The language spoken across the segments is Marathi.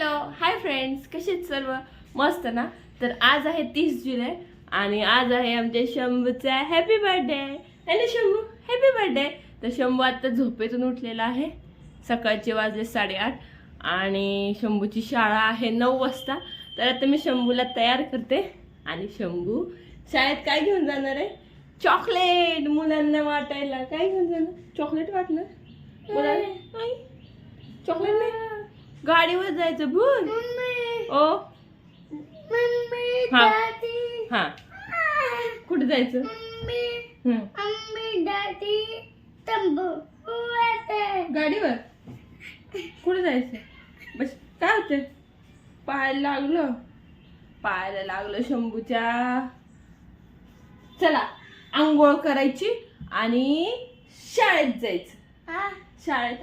हॅलो हाय फ्रेंड्स कसे आहेत सर्व? मस्त ना. तर आज आहे तीस जुलै आणि आज आहे आमच्या शंभूचा happy birthday hello Shambhu? Happy birthday तर शंभू आता झोपेतून उठलेला आहे. सकाळचे वाजले साडेआठ आणि शंभूची शाळा आहे नऊ वाजता. तर आता मी शंभूला तयार करते आणि शंभू शाळेत काय घेऊन जाणार आहे? चॉकलेट मुलांना वाटायला. काय घेऊन जाणार? चॉकलेट वाटणार? मुलांना? चॉकलेट नाही? गाडीवर जायचं भूल ओ. हा. हा. कुठे जायचं. गाडीवर? कुठे जायचं? बस काय होते पायाला लागलं. पायाला लागलं शंभूच्या. चला आंघोळ करायची आणि शाळेत जायचं. शाळेत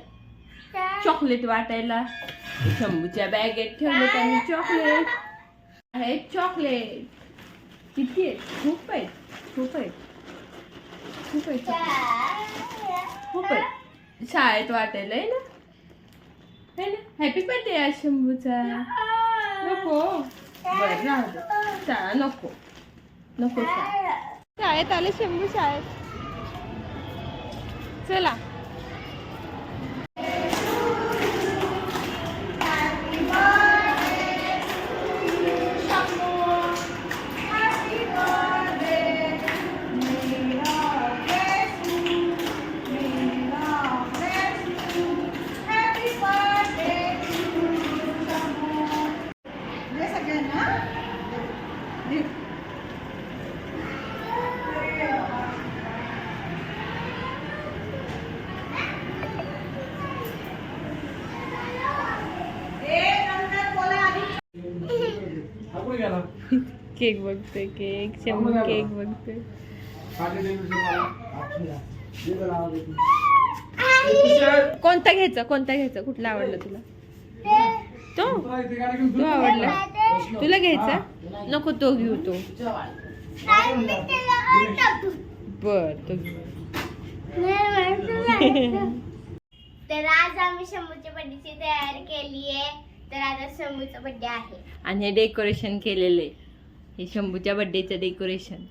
चॉकलेट वाटायला. शंभूच्या बॅगेत ठेवले त्यांनी चॉकलेट. आहे चॉकलेट. किती आहेत? खूप आहेत. खूप आहेत. खूप आहेत खूप आहेत. शाळेत वाटायला आहे ना? है ना? हॅपी बर्थडे आज शंभूचा. नको. बरं राहू शाळा नको. नको शाळेत आले शंभू शाळेत. चला. केक बघतोय केक शंभू केक बघतोय कोणता घ्यायचा कोणता घ्यायचा? कुठला आवडला तुला? तो? तो आवडला. तुला घ्यायचा? नको तो घेऊ तो. बर तो घेऊ तर आज आम्ही शंभूच्या बर्थडेची तयारी केली आहे तर आता शंभूचा बर्थडे आहे. आणि हे डेकोरेशन केलेले हे शंभूच्या बर्थडेचं डेकोरेशन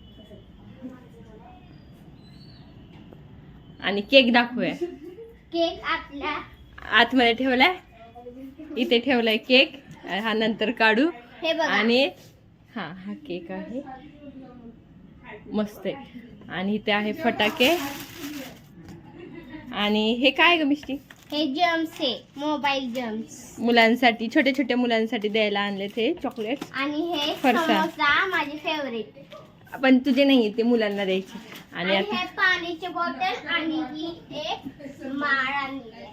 आणि केक दाखवूया. केक आपला. आतमध्ये ठेवलाय. इथे ठेवलाय केक हा नंतर काढू. हे बघा. आणि हा हा केक आहे. मस्त आहे. आणि इथे आहे फटाके. आणि हे काय ग मिष्टी? हे जम्स आहे मोबाईल जम्स मुलांसाठी छोट्या छोट्या मुलांसाठी द्यायला आणले ते चॉकलेट आणि हे फरसाण. समोसा माझे फेवरेट पण तुझे नाही ते मुलांना द्यायचे. आणि आणि आता हे पाण्याचे बॉटल आणि ही एक माळ आणली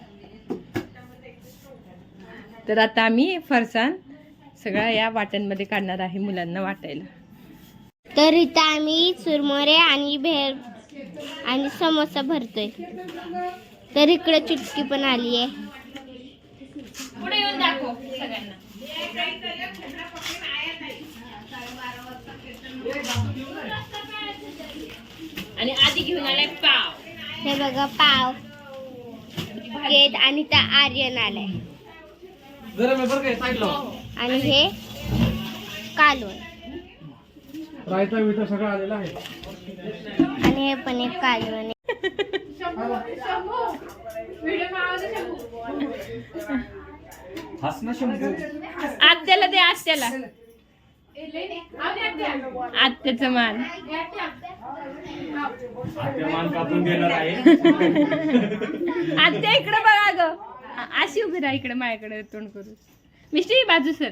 तर आता आम्ही फरसाण सगळ्या या वाट्यांमध्ये काढणार आहे मुलांना वाटायला. तर इथं आम्ही चुरमुरे आणि भेळ आणि समोसा भरतोय. तर इकडे चुटकी पण आली आहे. पुढे येऊन दाखव सगळ्यांना. आणि आधी घेऊन आलाय पाव. हे बघा पाव. केक आणि त्या आर्यन आलाय. गरम आहे बरं काय साईडला? आणि हे कालवण. रायता विटा सगळं आलेलं आहे. आणि हे पण एक कालवण आहे. हस ना शंभू. आत्याला दे आत्याला. आत्याचा मान. आपल्या मान कापून देणार आहे. आत्या इकडे बघा ग. अशी उभी राहा इकडे माझ्याकडे तोंड करू मिस्टी बाजू सर.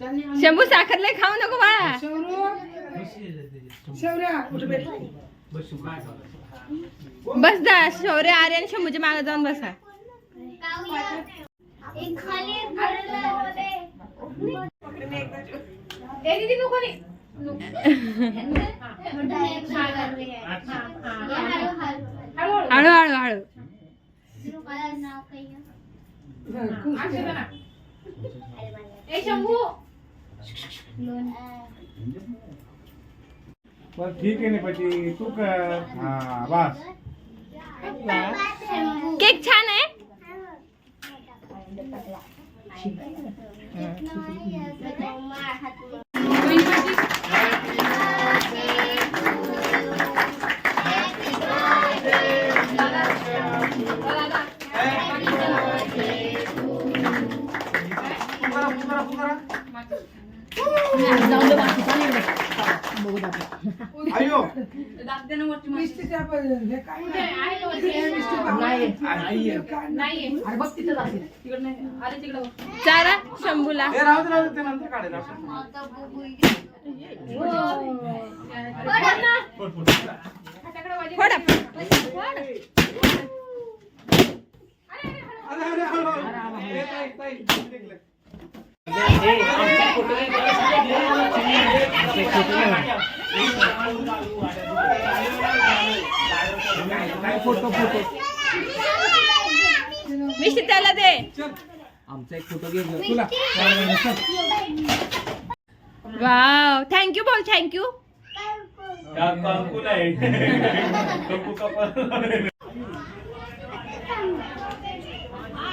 शंभू साखर लय खाऊ नको बाळा. बस दा शौर्य आर्यन शंभूच्या मागे जाऊन बसा. हळू हळू हळू. बरं ठीक आहे ना पती. तू कर. हा बस. केक छान आहे? अयो चारा शंभूला. हे राहू दे राहू दे ते नंतर काढेल आपण. फोडा फोटो फोटो मिष्टी त्याला दे. आमचा एक फोटो घे तुला. वाव. थँक्यू बोल थँक्यू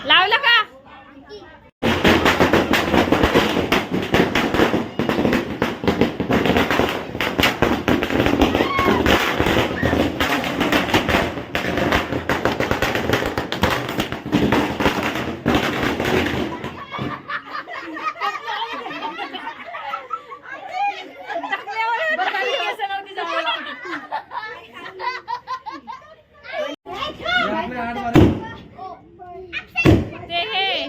लावलं का हे आपले आठ बारा. ते हे हे.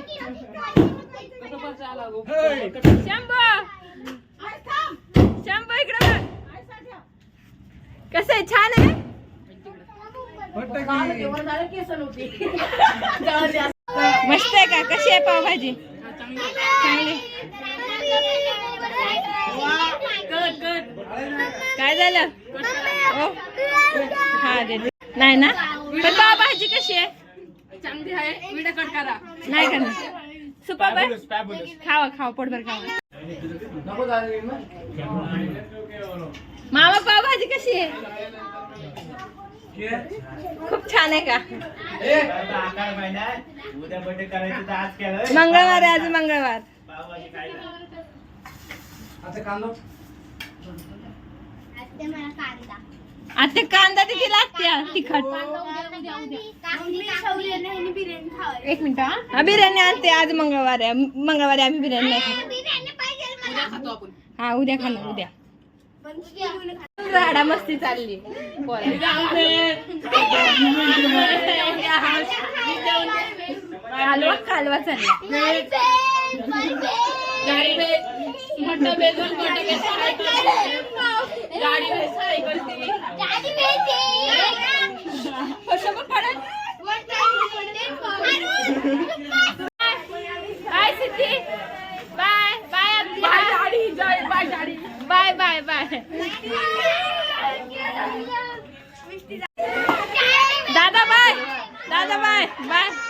शंभू शंभू इकडे बघ. कसं आहे छान आहे वाटतं की- मस्त आहे का? कशी आहे पावभाजी? चांगली. काय झालं? ओ हा दे. नाही ना? पण पावभाजी कशी आहे? चांगली आहे. विडा कट करा. नाही का? सुपर खावा खावा पोटभर खावा? मामा पावभाजी कशी आहे? खूप छान आहे का? मंगळवार आहे आज मंगळवार. आता कांदा. किती लागते तिखट. एक मिनिट हा. हा, बिर्याणी आणते. आज मंगळवार आहे. मंगळवारी आम्ही बिर्याणी नाही खात. खातो आपण हा उद्या खाणार उद्या. राडा मस्ती चालली. हलवा कालवा चालला. 拜